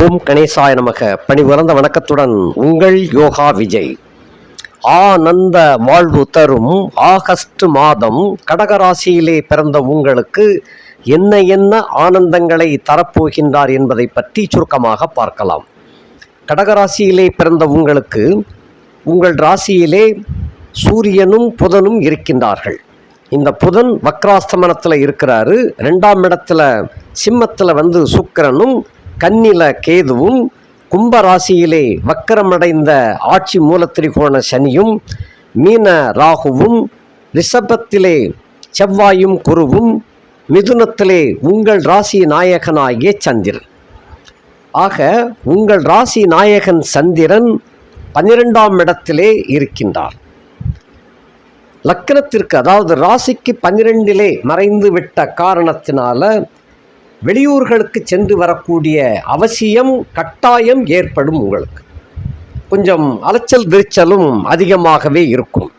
ஓம் கணேசாய நமக. பணிபுரந்த வணக்கத்துடன் உங்கள் யோகா விஜய். ஆனந்த வாழ்வு தரும் ஆகஸ்ட் மாதம் கடகராசியிலே பிறந்த உங்களுக்கு என்ன என்ன ஆனந்தங்களை தரப்போகின்றார் என்பதை பற்றி சுருக்கமாக பார்க்கலாம். கடகராசியிலே பிறந்த உங்களுக்கு உங்கள் ராசியிலே சூரியனும் புதனும் இருக்கின்றார்கள். இந்த புதன் வக்ராஸ்தமனத்தில் இருக்கிறாரு. ரெண்டாம் இடத்துல சிம்மத்தில் வந்து சுக்கரனும் கன்னில கேதுவும் கும்ப ராசியிலே வக்கரமடைந்த ஆட்சி மூலத்திரிகோண சனியும் மீன ராகுவும் ரிஷபத்திலே செவ்வாயும் குருவும் மிதுனத்திலே உங்கள் ராசி நாயகனாகிய சந்திரன். ஆக உங்கள் ராசி நாயகன் சந்திரன் பன்னிரெண்டாம் இடத்திலே இருக்கின்றார். லக்கணத்திற்கு அதாவது ராசிக்கு பன்னிரெண்டிலே மறைந்து விட்ட காரணத்தினால வெளியூர்களுக்கு சென்று வரக்கூடிய அவசியம் கட்டாயம் ஏற்படும் உங்களுக்கு. கொஞ்சம் அலைச்சல் விரிச்சலும் அதிகமாகவே இருக்கும்.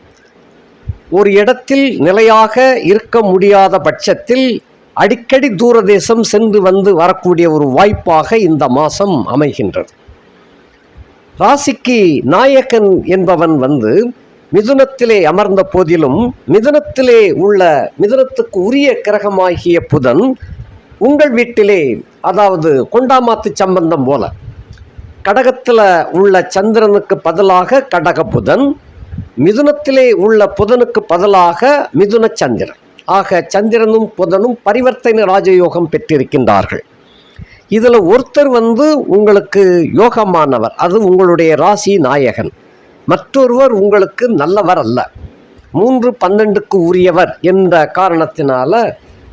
ஒரு இடத்தில் நிலையாக இருக்க முடியாத பட்சத்தில் அடிக்கடி தூரதேசம் சென்று வந்து வரக்கூடிய ஒரு வாய்ப்பாக இந்த மாதம் அமைகின்றது. ராசிக்கு நாயகன் என்பவன் வந்து மிதுனத்திலே அமர்ந்த போதிலும் மிதுனத்திலே உள்ள மிதுனத்துக்கு உரிய கிரகமாகிய புதன் உங்கள் வீட்டிலே அதாவது கொண்டாமாத்து சம்பந்தம் போல கடகத்தில் உள்ள சந்திரனுக்கு பதிலாக கடக புதன் மிதுனத்திலே உள்ள புதனுக்கு பதிலாக மிதுன சந்திரன். ஆக சந்திரனும் புதனும் பரிவர்த்தனை ராஜயோகம் பெற்றிருக்கின்றார்கள். இதில் ஒருத்தர் வந்து உங்களுக்கு யோகமானவர் அது உங்களுடைய ராசி நாயகன். மற்றொருவர் உங்களுக்கு நல்லவர் அல்ல. மூன்று பன்னெண்டுக்கு உரியவர் என்ற காரணத்தினால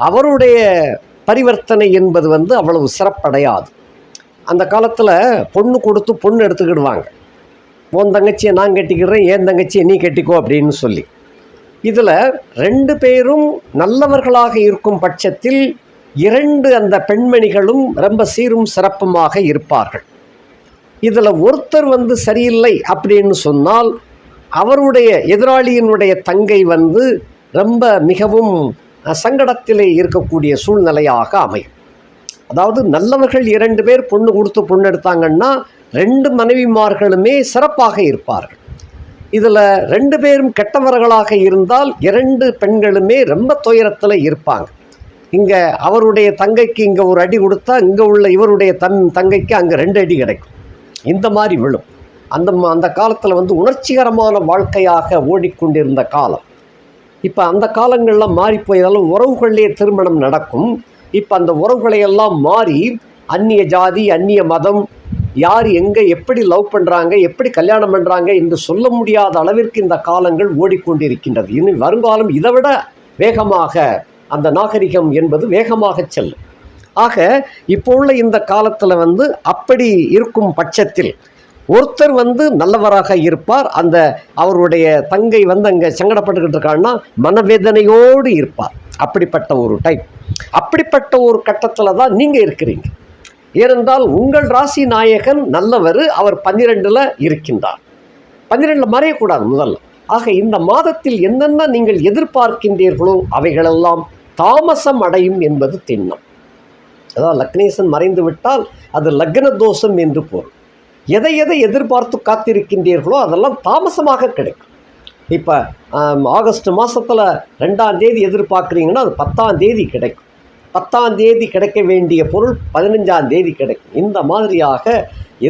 அவருடைய பரிவர்த்தனை என்பது வந்து அவ்வளவு சிறப்படையாது. அந்த காலத்தில் பொண்ணு கொடுத்து பொண்ணு எடுத்துக்கிடுவாங்க. உன் தங்கச்சியை நான் கட்டிக்கிறேன் என் தங்கச்சியை நீ கட்டிக்கோ அப்படின்னு சொல்லி. இதில் ரெண்டு பேரும் நல்லவர்களாக இருக்கும் பட்சத்தில் இரண்டு அந்த பெண்மணிகளும் ரொம்ப சீரும் சிறப்புமாக இருப்பார்கள். இதில் ஒருத்தர் வந்து சரியில்லை அப்படின்னு சொன்னால் அவருடைய எதிராளியினுடைய தங்கை வந்து ரொம்ப மிகவும் சங்கடத்திலே இருக்கக்கூடிய சூழ்நிலையாக அமையும். அதாவது நல்லவர்கள் இரண்டு பேர் பொண்ணு கொடுத்து பொண்ணு எடுத்தாங்கன்னா ரெண்டு மனைவிமார்களுமே சிறப்பாக இருப்பார்கள். இதில் ரெண்டு பேரும் கெட்டவர்களாக இருந்தால் இரண்டு பெண்களுமே ரொம்ப துயரத்தில் இருப்பாங்க. இங்கே அவருடைய தங்கைக்கு இங்கே ஒரு அடி கொடுத்தா இங்கே உள்ள இவருடைய தன் தங்கைக்கு அங்கே ரெண்டு அடி கிடைக்கும். இந்த மாதிரி விழும். அந்த அந்த காலத்தில் வந்து உணர்ச்சிகரமான வாழ்க்கையாக ஓடிக்கொண்டிருந்த காலம். இப்போ அந்த காலங்களில் மாறி போயதாலும் உறவுகளிலே திருமணம் நடக்கும். இப்போ அந்த உறவுகளை எல்லாம் மாறி அந்நிய ஜாதி அந்நிய மதம் யார் எங்கே எப்படி லவ் பண்ணுறாங்க எப்படி கல்யாணம் பண்ணுறாங்க என்று சொல்ல முடியாத அளவிற்கு இந்த காலங்கள் ஓடிக்கொண்டிருக்கின்றது. இனி வருங்காலம் இதை விட வேகமாக அந்த நாகரிகம் என்பது வேகமாக செல்லும். ஆக இப்போ உள்ள இந்த காலத்தில் வந்து அப்படி இருக்கும் பட்சத்தில் ஒருத்தர் வந்து நல்லவராக இருப்பார். அந்த அவருடைய தங்கை வந்து அங்கே சங்கடப்பட்டுக்கிட்டு இருக்காருன்னா மனவேதனையோடு இருப்பார். அப்படிப்பட்ட ஒரு டைம் அப்படிப்பட்ட ஒரு கட்டத்தில் தான் நீங்கள் இருக்கிறீங்க. ஏனென்றால் உங்கள் ராசி நாயகன் நல்லவர் அவர் பன்னிரெண்டில் இருக்கின்றார். பன்னிரெண்டில் மறையக்கூடாது முதல்ல. ஆக இந்த மாதத்தில் என்னென்ன நீங்கள் எதிர்பார்க்கின்றீர்களோ அவைகளெல்லாம் தாமசம் அடையும் என்பது திண்ணம். அதாவது லக்னேசன் மறைந்து விட்டால் அது லக்ன தோஷம் என்று பொருள். எதை எதை எதிர்பார்த்து காத்திருக்கின்றீர்களோ அதெல்லாம் தாமசமாக கிடைக்கும். இப்போ ஆகஸ்ட் மாதத்தில் ரெண்டாம் தேதி எதிர்பார்க்குறீங்கன்னா அது பத்தாம் தேதி கிடைக்கும். பத்தாம் தேதி கிடைக்க வேண்டிய பொருள் பதினஞ்சாம் தேதி கிடைக்கும். இந்த மாதிரியாக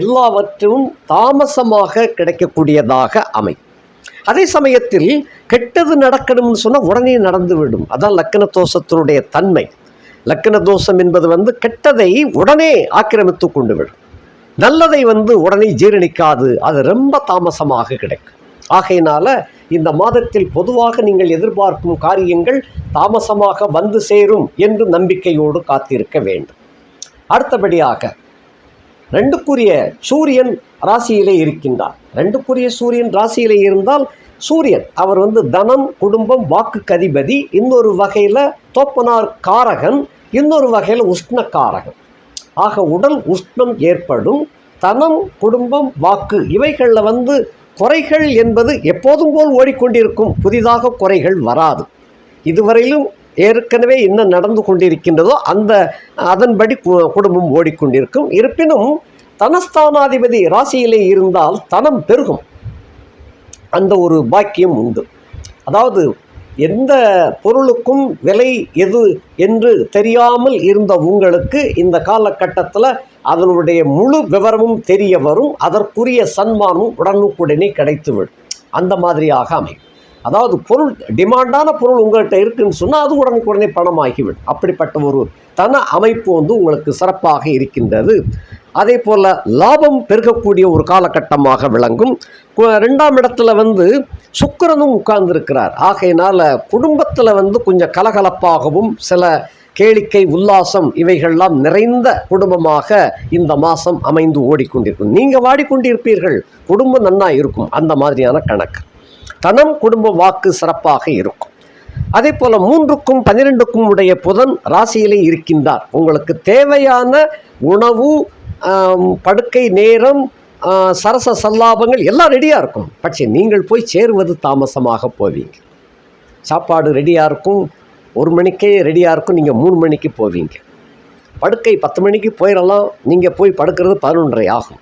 எல்லாவற்றும் தாமசமாக கிடைக்கக்கூடியதாக அமையும். அதே சமயத்தில் கெட்டது நடக்கணும்னு சொன்னால் உடனே நடந்துவிடும் அதான் லக்கண தோஷத்தினுடைய தன்மை. லக்கண தோஷம் என்பது வந்து கெட்டதை உடனே ஆக்கிரமித்து கொண்டு விடும். நல்லதை வந்து உடனே ஜீரணிக்காது. அது ரொம்ப தாமசமாக கிடைக்கும். ஆகையினால இந்த மாதத்தில் பொதுவாக நீங்கள் எதிர்பார்க்கும் காரியங்கள் தாமசமாக வந்து சேரும் என்று நம்பிக்கையோடு காத்திருக்க வேண்டும். அடுத்தபடியாக ரெண்டுக்குரிய சூரியன் ராசியிலே இருக்கின்றார். ரெண்டுக்குரிய சூரியன் ராசியிலே இருந்தால் சூரியன் அவர் வந்து தனம் குடும்பம் வாக்கு கதிபதி இன்னொரு வகையில் தோப்பனார் காரகன் இன்னொரு வகையில் உஷ்ண காரகன் ஆக உடல் உஷ்ணம் ஏற்படும். தனம் குடும்பம் வாக்கு இவைகளில் வந்து குறைகள் என்பது எப்போதும் போல் ஓடிக்கொண்டிருக்கும். புதிதாக குறைகள் வராது. இதுவரையிலும் ஏற்கனவே என்ன நடந்து கொண்டிருக்கின்றதோ அந்த அதன்படி கு- குடும்பம் ஓடிக்கொண்டிருக்கும். இருப்பினும் தனஸ்தானாதிபதி ராசியிலே இருந்தால் தனம் பெருகும். அந்த ஒரு பாக்கியம் உண்டு. அதாவது எந்த பொருளுக்கும் விலை எது என்று தெரியாமல் இருந்த உங்களுக்கு இந்த காலகட்டத்தில் அதனுடைய முழு விவரமும் தெரிய வரும் அதற்குரிய சன்மானமும் உடனுக்குடனே கிடைத்துவிடும். அந்த மாதிரியாக அமையும். அதாவது பொருள் டிமாண்டான பொருள் உங்கள்கிட்ட இருக்குன்னு சொன்னால் அது உடனுக்குடனே பணமாகிவிடும். அப்படிப்பட்ட ஒரு தன அமைப்பு வந்து உங்களுக்கு சிறப்பாக இருக்கின்றது. அதே போல் லாபம் பெருகக்கூடிய ஒரு காலகட்டமாக விளங்கும். ரெண்டாம் இடத்துல வந்து சுக்கிரனும் உட்கார்ந்திருக்கிறார். ஆகையினால் குடும்பத்தில் வந்து கொஞ்சம் கலகலப்பாகவும் சில கேளிக்கை உல்லாசம் இவைகள்லாம் நிறைந்த குடும்பமாக இந்த மாதம் அமைந்து ஓடிக்கொண்டிருக்கும். நீங்கள் வாடிக்கொண்டிருப்பீர்கள். குடும்பம் நன்னா இருக்கும் அந்த மாதிரியான கணக்கு. தனம் குடும்ப வாக்கு சிறப்பாக இருக்கும். அதே போல மூன்றுக்கும் பன்னிரெண்டுக்கும் உடைய புதன் ராசியிலே இருக்கின்றார். உங்களுக்கு தேவையான உணவு படுக்கை நேரம் சரச சல்லாபங்கள் எல்லாம் ரெடியாக இருக்கும். பட்சே நீங்கள் போய் சேருவது தாமசமாக போவீங்க. சாப்பாடு ரெடியாக இருக்கும். ஒரு மணிக்கே ரெடியாக இருக்கும். நீங்கள் மூணு மணிக்கு போவீங்க. படுக்கை பத்து மணிக்கு போயிடலாம். நீங்கள் போய் படுக்கிறது பதினொன்றரை ஆகும்.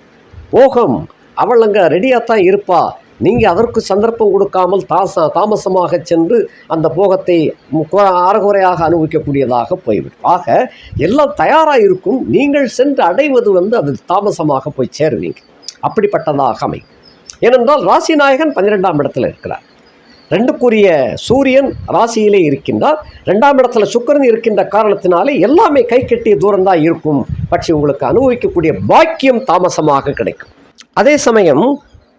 ஓகம் அவள் அங்கே ரெடியாக தான் இருப்பா. நீங்கள் அதற்கு சந்தர்ப்பம் கொடுக்காமல் தாச தாமசமாக சென்று அந்த போகத்தை அறகுறையாக அனுபவிக்கக்கூடியதாக போய்விடும். ஆக எல்லாம் தயாராக இருக்கும். நீங்கள் சென்று அடைவது வந்து அது தாமசமாக போய் சேருவீங்க. அப்படிப்பட்டதாக அமையும். ஏனென்றால் ராசி நாயகன் பன்னிரெண்டாம் இடத்துல இருக்கிறார். ரெண்டுக்குரிய சூரியன் ராசியிலே இருக்கின்றார். ரெண்டாம் இடத்துல சுக்கிரன் இருக்கின்ற காரணத்தினாலே எல்லாமே கை கட்டிய தூரம்தான் இருக்கும். பற்றி உங்களுக்கு அனுபவிக்கக்கூடிய பாக்கியம் தாமசமாக கிடைக்கும். அதே சமயம்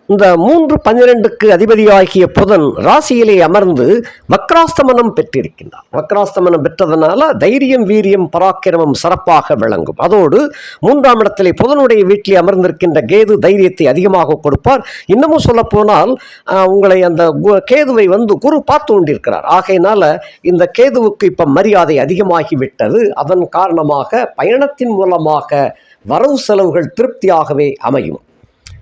இந்த மூன்று பன்னிரெண்டுக்கு அதிபதியாகிய புதன் ராசியிலே அமர்ந்து வக்ராஸ்தமனம் பெற்றிருக்கின்றார். வக்ராஸ்தமனம் பெற்றதனால தைரியம் வீரியம் பராக்கிரமம் சிறப்பாக விளங்கும். அதோடு மூன்றாம் இடத்திலே புதனுடைய வீட்டிலே அமர்ந்திருக்கின்ற கேது தைரியத்தை அதிகமாக கொடுப்பார். இன்னமும் சொல்லப்போனால் உங்களை அந்த கு- கேதுவை வந்து குரு பார்த்து கொண்டிருக்கிறார். ஆகையினால இந்த கேதுவுக்கு இப்போ மரியாதை அதிகமாகி விட்டது அதன் காரணமாக பயணத்தின் மூலமாக வரவு செலவுகள் திருப்தியாகவே அமையும்.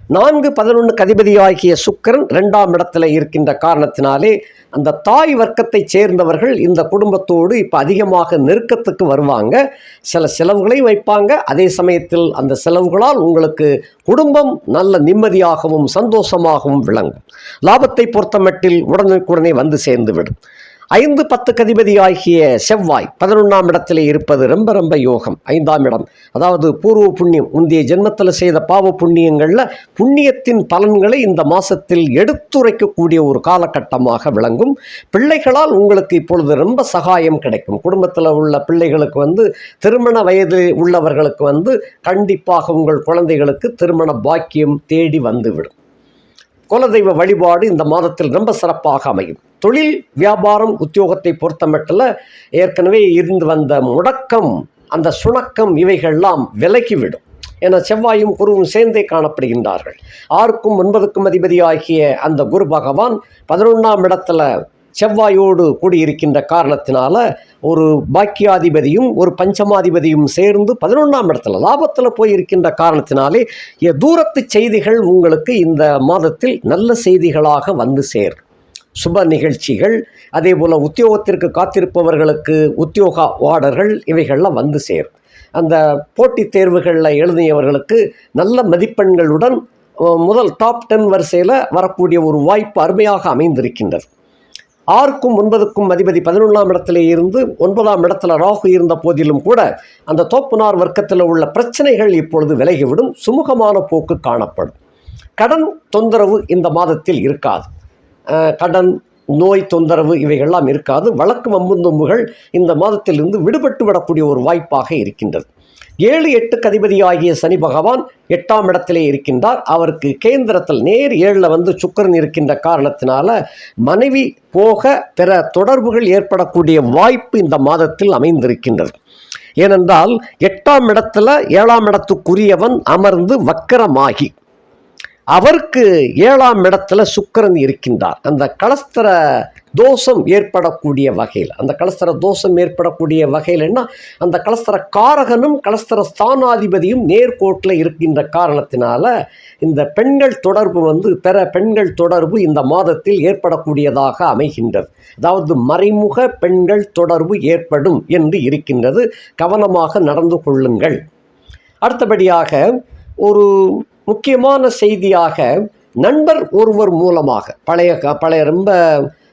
நான்கு பதினொன்று கதிபதியாகிய சுக்கிரன் ரெண்டாம் இடத்துல இருக்கின்ற காரணத்தினாலே அந்த தாய் வர்க்கத்தைச் சேர்ந்தவர்கள் இந்த குடும்பத்தோடு இப்போ அதிகமாக நெருக்கத்துக்கு வருவாங்க. சில செலவுகளை வைப்பாங்க. அதே சமயத்தில் அந்த செலவுகளால் உங்களுக்கு குடும்பம் நல்ல நிம்மதியாகவும் சந்தோஷமாகவும் விளங்கும். லாபத்தை பொறுத்தமட்டில் உடனுக்குடனே வந்து சேர்ந்துவிடும். ஐந்து பத்து கதிபதியாகிய செவ்வாய் பதினொன்றாம் இடத்திலே இருப்பது ரொம்ப ரொம்ப யோகம். ஐந்தாம் இடம். அதாவது பூர்வ புண்ணியம். முந்தைய ஜென்மத்தில் செய்த பாவ புண்ணியங்களில் புண்ணியத்தின் பலன்களை இந்த மாதத்தில் எடுத்துரைக்கக்கூடிய ஒரு காலகட்டமாக விளங்கும். பிள்ளைகளால் உங்களுக்கு இப்பொழுது ரொம்ப சகாயம் கிடைக்கும். குடும்பத்தில் உள்ள பிள்ளைகளுக்கு வந்து திருமண வயது உள்ளவர்களுக்கு வந்து கண்டிப்பாக உங்கள் குழந்தைகளுக்கு திருமண பாக்கியம் தேடி வந்துவிடும். குலதெய்வ வழிபாடு இந்த மாதத்தில் ரொம்ப சிறப்பாக அமையும். தொழில் வியாபாரம் உத்தியோகத்தை பொறுத்தமட்டில் ஏற்கனவே இருந்து வந்த முடக்கம் அந்த சுணக்கம் இவைகள்லாம் விலகிவிடும். என செவ்வாயும் குருவும் சேர்ந்தே காணப்படுகின்றார்கள். ஆறுக்கும் ஒன்பதுக்கும் அதிபதியாகிய அந்த குரு பகவான் பதினொன்றாம் இடத்துல செவ்வாயோடு கூடியிருக்கின்ற காரணத்தினால ஒரு பாக்கியாதிபதியும் ஒரு பஞ்சமாதிபதியும் சேர்ந்து பதினொன்றாம் இடத்துல லாபத்தில் போயிருக்கின்ற காரணத்தினாலே தூரத்து செய்திகள் உங்களுக்கு இந்த மாதத்தில் நல்ல செய்திகளாக வந்து சேர் சுப நிகழ்ச்சிகள் அதே போல் உத்தியோகத்திற்கு காத்திருப்பவர்களுக்கு உத்தியோக ஆர்டர்கள் இவைகள்லாம் வந்து சேரும். அந்த போட்டித் தேர்வுகளில் எழுதியவர்களுக்கு நல்ல மதிப்பெண்களுடன் முதல் டாப் டென் வரிசையில் வரக்கூடிய ஒரு வாய்ப்பு அருமையாக அமைந்திருக்கின்றது. ஆறுக்கும் ஒன்பதுக்கும் அதிபதி பதினொன்றாம் இடத்திலே இருந்து ஒன்பதாம் இடத்துல ராகு இருந்த போதிலும் கூட அந்த தோப்புனார் வர்க்கத்தில் உள்ள பிரச்சனைகள் இப்பொழுது விலகிவிடும். சுமூகமான போக்கு காணப்படும். கடன் தொந்தரவு இந்த மாதத்தில் இருக்காது. கடன் நோய் தொந்தரவு இவைகள்லாம் இருக்காது. வழக்கு வம்புந்தொம்புகள் இந்த மாதத்திலிருந்து விடுபட்டு விடக்கூடிய ஒரு வாய்ப்பாக இருக்கின்றது. ஏழு எட்டுக்கு அதிபதியாகிய சனி பகவான் எட்டாம் இடத்திலே இருக்கின்றார். அவருக்கு கேந்திரத்தில் நேர் ஏழில் வந்து சுக்கரன் இருக்கின்ற காரணத்தினால மனைவி போக பிற தொடர்புகள் ஏற்படக்கூடிய வாய்ப்பு இந்த மாதத்தில் அமைந்திருக்கின்றது. ஏனென்றால் எட்டாம் இடத்துல ஏழாம் இடத்துக்குரியவன் அமர்ந்து வக்கரமாகி அவருக்கு ஏழாம் இடத்துல சுக்கரன் இருக்கின்றார். அந்த கலஸ்தர தோஷம் ஏற்படக்கூடிய வகையில் அந்த கலஸ்தர தோஷம் ஏற்படக்கூடிய வகையில் என்ன? அந்த கலஸ்தர காரகனும் கலஸ்தர ஸ்தானாதிபதியும் நேர்கோட்டில் இருக்கின்ற காரணத்தினால இந்த பெண்கள் தொடர்பு வந்து பிற பெண்கள் தொடர்பு இந்த மாதத்தில் ஏற்படக்கூடியதாக அமைகின்றது. அதாவது மறைமுக பெண்கள் தொடர்பு ஏற்படும் என்று இருக்கின்றது. கவனமாக நடந்து கொள்ளுங்கள். அடுத்தபடியாக ஒரு முக்கியமான செய்தியாக நண்பர் ஒருவர் மூலமாக பழைய க- பழைய ரொம்ப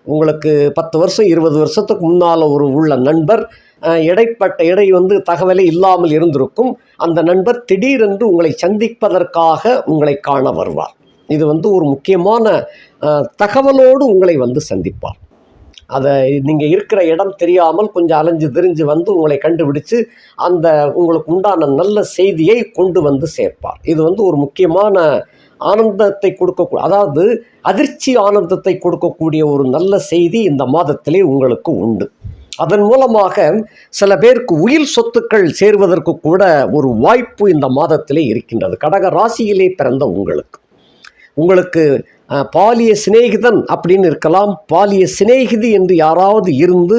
உங்களுக்கு பத்து வருஷம் இருபது வருஷத்துக்கு முன்னால் ஒரு உள்ள நண்பர் இடைப்பட்ட இடை வந்து தகவலே இல்லாமல் இருந்திருக்கும். அந்த நண்பர் திடீரென்று உங்களை சந்திப்பதற்காக உங்களை காண வருவார். இது வந்து ஒரு முக்கியமான தகவலோடு உங்களை வந்து சந்திப்பார். அதை நீங்கள் இருக்கிற இடம் தெரியாமல் கொஞ்சம் அலைஞ்சு திரிஞ்சு வந்து உங்களை கண்டுபிடிச்சு அந்த உங்களுக்கு உண்டான நல்ல செய்தியை கொண்டு வந்து சேர்ப்பார். இது வந்து ஒரு முக்கியமான ஆனந்தத்தை கொடுக்கக்கூடிய அதாவது அதிர்ச்சி ஆனந்தத்தை கொடுக்கக்கூடிய ஒரு நல்ல செய்தி இந்த மாதத்திலே உங்களுக்கு உண்டு. அதன் மூலமாக சில பேருக்கு உயிர் சொத்துக்கள் சேர்வதற்கு கூட ஒரு வாய்ப்பு இந்த மாதத்திலே இருக்கின்றது. கடக ராசியிலே பிறந்த உங்களுக்கு. உங்களுக்கு பாலிய சிநேகிதன் அப்படின்னு இருக்கலாம். பாலிய சிநேகிதி என்று யாராவது இருந்து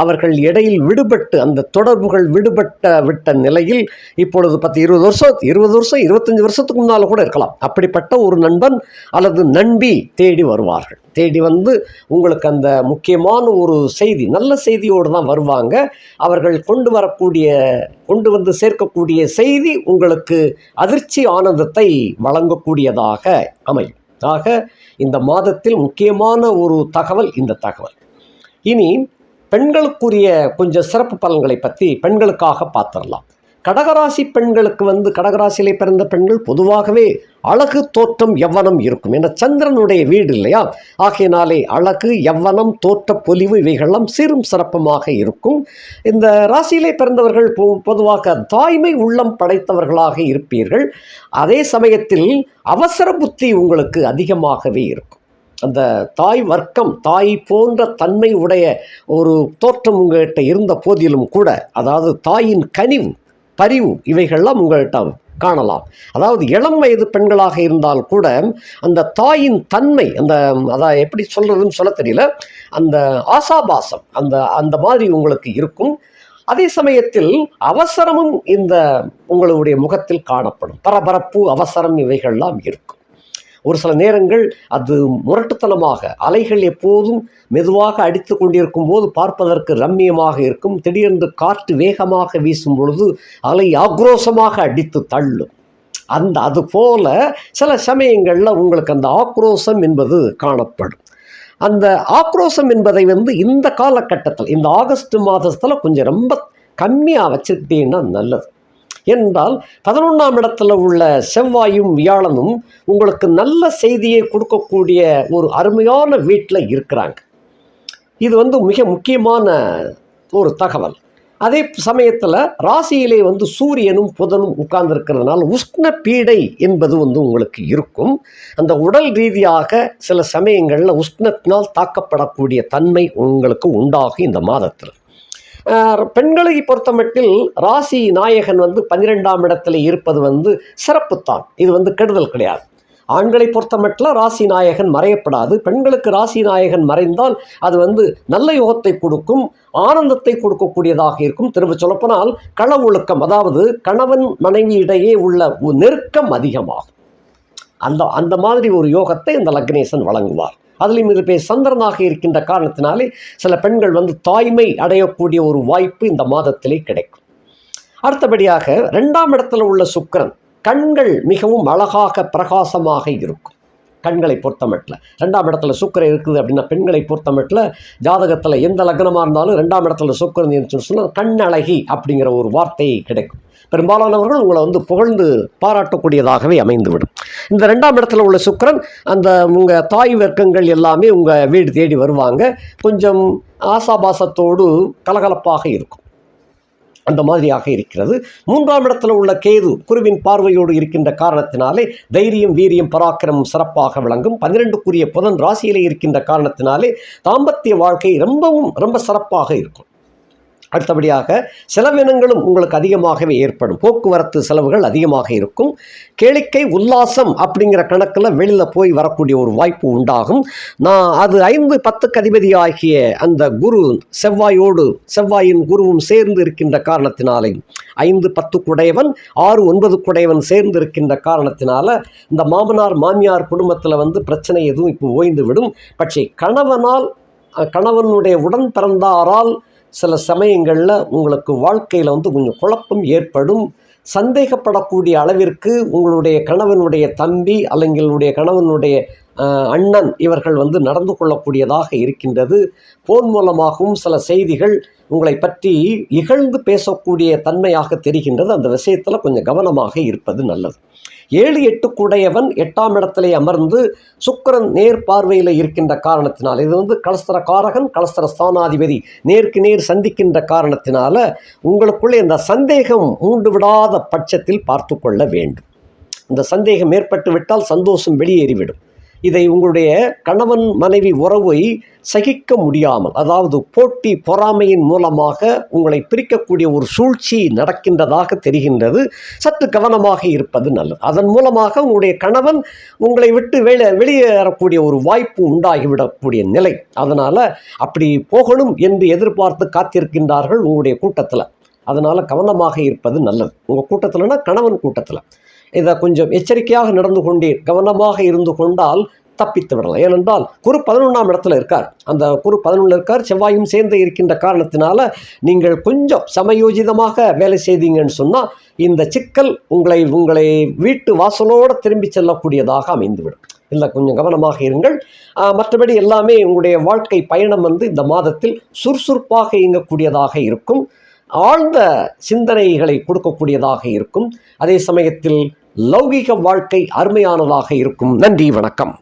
அவர்கள் இடையில் விடுபட்டு அந்த தொடர்புகள் விடுபட்ட விட்ட நிலையில் இப்பொழுது பத்து இருபது வருஷம் இருபது வருஷம் இருபத்தஞ்சி வருஷத்துக்கு முன்னால் கூட இருக்கலாம். அப்படிப்பட்ட ஒரு நண்பன் அல்லது நண்பி தேடி வருவார்கள். தேடி வந்து உங்களுக்கு அந்த முக்கியமான ஒரு செய்தி நல்ல செய்தியோடு தான் வருவாங்க. அவர்கள் கொண்டு வரக்கூடிய கொண்டு வந்து சேர்க்கக்கூடிய செய்தி உங்களுக்கு அதிர்ச்சி ஆனந்தத்தை வழங்கக்கூடியதாக அமையும். ஆக இந்த மாதத்தில் முக்கியமான ஒரு தகவல் இந்த தகவல். இனி பெண்களுக்குரிய கொஞ்சம் சிறப்பு பலன்களை பற்றி பெண்களுக்காக பார்த்துடலாம். கடகராசி பெண்களுக்கு வந்து கடகராசியிலே பிறந்த பெண்கள் பொதுவாகவே அழகு தோற்றம் எவ்வனம் இருக்கும். ஏன்னா சந்திரனுடைய வீடு இல்லையா? ஆகையினாலே அழகு எவ்வனம் தோற்ற பொலிவு இவைகள்லாம் சீரும் சிறப்புமாக இருக்கும். இந்த ராசியிலே பிறந்தவர்கள் பொ- பொதுவாக தாய்மை உள்ளம் படைத்தவர்களாக இருப்பீர்கள். அதே சமயத்தில் அவசர புத்தி உங்களுக்கு அதிகமாகவே இருக்கும். அந்த தாய் வர்க்கம் தாய் போன்ற தன்மை உடைய ஒரு தோற்றம் உங்கள்கிட்ட இருந்த போதிலும் கூட அதாவது தாயின் கனிவு பரிவு இவைகள்லாம் உங்கள்கிட்ட காணலாம். அதாவது இளம் வயது பெண்களாக இருந்தால் கூட அந்த தாயின் தன்மை அந்த அதான் எப்படி சொல்கிறதுன்னு சொல்ல தெரியல. அந்த ஆசாபாசம் அந்த அந்த மாதிரி உங்களுக்கு இருக்கும். அதே சமயத்தில் அவசரமும் இந்த உங்களுடைய முகத்தில் காணப்படும். பரபரப்பு அவசரம் இவைகள்லாம் இருக்கும். ஒரு சில நேரங்கள் அது முரட்டுத்தனமாக அலைகள் எப்போதும் மெதுவாக அடித்து கொண்டிருக்கும் போது பார்ப்பதற்கு ரம்மியமாக இருக்கும். திடீரென்று காற்று வேகமாக வீசும் பொழுது அலை ஆக்ரோஷமாக அடித்து தள்ளும். அந்த அது போல சில சமயங்களில் உங்களுக்கு அந்த ஆக்ரோஷம் என்பது காணப்படும். அந்த ஆக்ரோஷம் என்பதை வந்து இந்த காலகட்டத்தில் இந்த ஆகஸ்ட் மாதத்தில் கொஞ்சம் ரொம்ப கம்மியாக வச்சுக்கிட்டீங்கன்னா நல்லது. என்றால் பதினொன்றாம் இடத்துல உள்ள செவ்வாயும் வியாழனும் உங்களுக்கு நல்ல செய்தியை கொடுக்கக்கூடிய ஒரு அருமையான வீட்டில் இருக்கிறாங்க. இது வந்து மிக முக்கியமான ஒரு தகவல். அதே சமயத்தில் ராசியிலே வந்து சூரியனும் புதனும் உட்கார்ந்துருக்கிறதுனால உஷ்ண பீடை என்பது வந்து உங்களுக்கு இருக்கும். அந்த உடல் ரீதியாக சில சமயங்களில் உஷ்ணத்தினால் தாக்கப்படக்கூடிய தன்மை உங்களுக்கு உண்டாகும் இந்த மாதத்தில். பெண்களை பொறுத்தமட்டில் ராசி நாயகன் வந்து பன்னிரெண்டாம் இடத்துல இருப்பது வந்து சிறப்புத்தான் இது வந்து கெடுதல் கிடையாது. ஆண்களை பொறுத்தமட்டில் ராசி நாயகன் மறையப்படாது. பெண்களுக்கு ராசி நாயகன் மறைந்தால் அது வந்து நல்ல யோகத்தை கொடுக்கும் ஆனந்தத்தை கொடுக்கக்கூடியதாக இருக்கும். திரும்ப சொல்லப்போனால் கள ஒழுக்கம் அதாவது கணவன் மனைவி இடையே உள்ள நெருக்கம் அதிகமாகும். அந்த அந்த மாதிரி ஒரு யோகத்தை இந்த லக்னேசன் வழங்குவார். அதிலும் இது பேர் சந்திரனாக இருக்கின்ற காரணத்தினாலே சில பெண்கள் வந்து தாய்மை அடையக்கூடிய ஒரு வாய்ப்பு இந்த மாதத்திலே கிடைக்கும். அடுத்தபடியாக ரெண்டாம் இடத்துல உள்ள சுக்கிரன் கண்கள் மிகவும் அழகாக பிரகாசமாக இருக்கும். கண்களை பொறுத்தமட்டில் ரெண்டாம் இடத்துல சுக்கிரன் இருக்குது அப்படின்னா பெண்களை பொறுத்தமட்டில் ஜாதகத்தில் எந்த லக்னமாக இருந்தாலும் ரெண்டாம் இடத்துல சுக்கரன் இருந்துச்சுன்னு சொன்னால் கண்ணழகி அப்படிங்கிற ஒரு வார்த்தை கிடைக்கும். பெரும்பாலானவர்கள் உங்களை வந்து புகழ்ந்து பாராட்டக்கூடியதாகவே அமைந்துவிடும். இந்த ரெண்டாம் இடத்துல உள்ள சுக்கிரன் அந்த உங்கள் தாய் வர்க்கங்கள் எல்லாமே உங்கள் வீடு தேடி வருவாங்க. கொஞ்சம் ஆசாபாசத்தோடு கலகலப்பாக இருக்கும். அந்த மாதிரியாக இருக்கிறது. மூன்றாம் இடத்துல உள்ள கேது குருவின் பார்வையோடு இருக்கின்ற காரணத்தினாலே தைரியம் வீரியம் பராக்கிரமம் சிறப்பாக விளங்கும். பன்னிரெண்டுக்குரிய புதன் ராசியிலே இருக்கின்ற காரணத்தினாலே தாம்பத்திய வாழ்க்கை ரொம்பவும் ரொம்ப சிறப்பாக இருக்கும். அடுத்தபடியாக செலவினங்களும் உங்களுக்கு அதிகமாகவே ஏற்படும். போக்குவரத்து செலவுகள் அதிகமாக இருக்கும். கேளிக்கை உல்லாசம் அப்படிங்கிற கணக்கில் வெளியில் போய் வரக்கூடிய ஒரு வாய்ப்பு உண்டாகும். நான் அது ஐந்து பத்துக்கு அதிபதி ஆகிய அந்த குரு செவ்வாயோடு செவ்வாயின் குருவும் சேர்ந்து இருக்கின்ற காரணத்தினாலே ஐந்து பத்து குடையவன் ஆறு ஒன்பது குடையவன் சேர்ந்து இருக்கின்ற காரணத்தினால இந்த மாமனார் மாமியார் குடும்பத்தில் வந்து பிரச்சனை எதுவும் இப்போ ஓய்ந்து விடும் பட்சே கணவனால் கணவனுடைய உடன் பிறந்தாரால் சில சமயங்களில் உங்களுக்கு வாழ்க்கையில் வந்து கொஞ்சம் குழப்பம் ஏற்படும். சந்தேகப்படக்கூடிய அளவிற்கு உங்களுடைய கணவனுடைய தம்பி அல்லங்களுடைய கணவனுடைய அண்ணன் இவர்கள் வந்து நடந்து கொள்ளக்கூடியதாக இருக்கின்றது. போன் மூலமாகவும் சில செய்திகள் உங்களை பற்றி இகழ்ந்து பேசக்கூடிய தன்மையாக தெரிகின்றது. அந்த விஷயத்தில் கொஞ்சம் கவனமாக இருப்பது நல்லது. ஏழு எட்டு கூடையவன் எட்டாம் இடத்திலே அமர்ந்து சுக்கரன் நேர் பார்வையில் இருக்கின்ற காரணத்தினால் இது வந்து கலஸ்தர காரகன் கலஸ்தர ஸ்தானாதிபதி நேருக்கு நேர் சந்திக்கின்ற காரணத்தினால உங்களுக்குள்ளே இந்த சந்தேகம் மூண்டு விடாத பட்சத்தில் பார்த்து கொள்ள வேண்டும். இந்த சந்தேகம் ஏற்பட்டு விட்டால் சந்தோஷம் வெளியேறிவிடும். இதை உங்களுடைய கணவன் மனைவி உறவை சகிக்க முடியாமல் அதாவது போட்டி பொறாமையின் மூலமாக உங்களை பிரிக்கக்கூடிய ஒரு சூழ்ச்சி நடக்கின்றதாக தெரிகின்றது. சற்று கவனமாக இருப்பது நல்லது. அதன் மூலமாக உங்களுடைய கணவன் உங்களை விட்டு வெளியே வெளியேறக்கூடிய ஒரு வாய்ப்பு உண்டாகிவிடக்கூடிய நிலை. அதனால் அப்படி போகணும் என்று எதிர்பார்த்து காத்திருக்கின்றார்கள் உங்களுடைய கூட்டத்தில். அதனால் கவனமாக இருப்பது நல்லது. உங்கள் கூட்டத்தில்னா கணவன் கூட்டத்தில். இதை கொஞ்சம் எச்சரிக்கையாக நடந்து கொண்டீர். கவனமாக இருந்து கொண்டால் தப்பித்து விடலாம். ஏனென்றால் குரு பதினொன்றாம் இடத்துல இருக்கார். அந்த குரு பதினொன்றில் இருக்கார். செவ்வாயும் சேர்ந்து இருக்கின்ற காரணத்தினால நீங்கள் கொஞ்சம் சமயோஜிதமாக வேலை செய்தீங்கன்னு சொன்னால் இந்த சிக்கல் உங்களை உங்களை வீட்டு வாசலோடு திரும்பி செல்லக்கூடியதாக அமைந்துவிடும். இல்லை கொஞ்சம் கவனமாக இருங்கள். மற்றபடி எல்லாமே உங்களுடைய வாழ்க்கை பயணம் வந்து இந்த மாதத்தில் சுறுசுறுப்பாக இயங்கக்கூடியதாக இருக்கும். ஆழ்ந்த சிந்தனைகளை கொடுக்கக்கூடியதாக இருக்கும். அதே சமயத்தில் லௌகிக வாழ்க்கை அருமையானதாக இருக்கும். நன்றி வணக்கம்.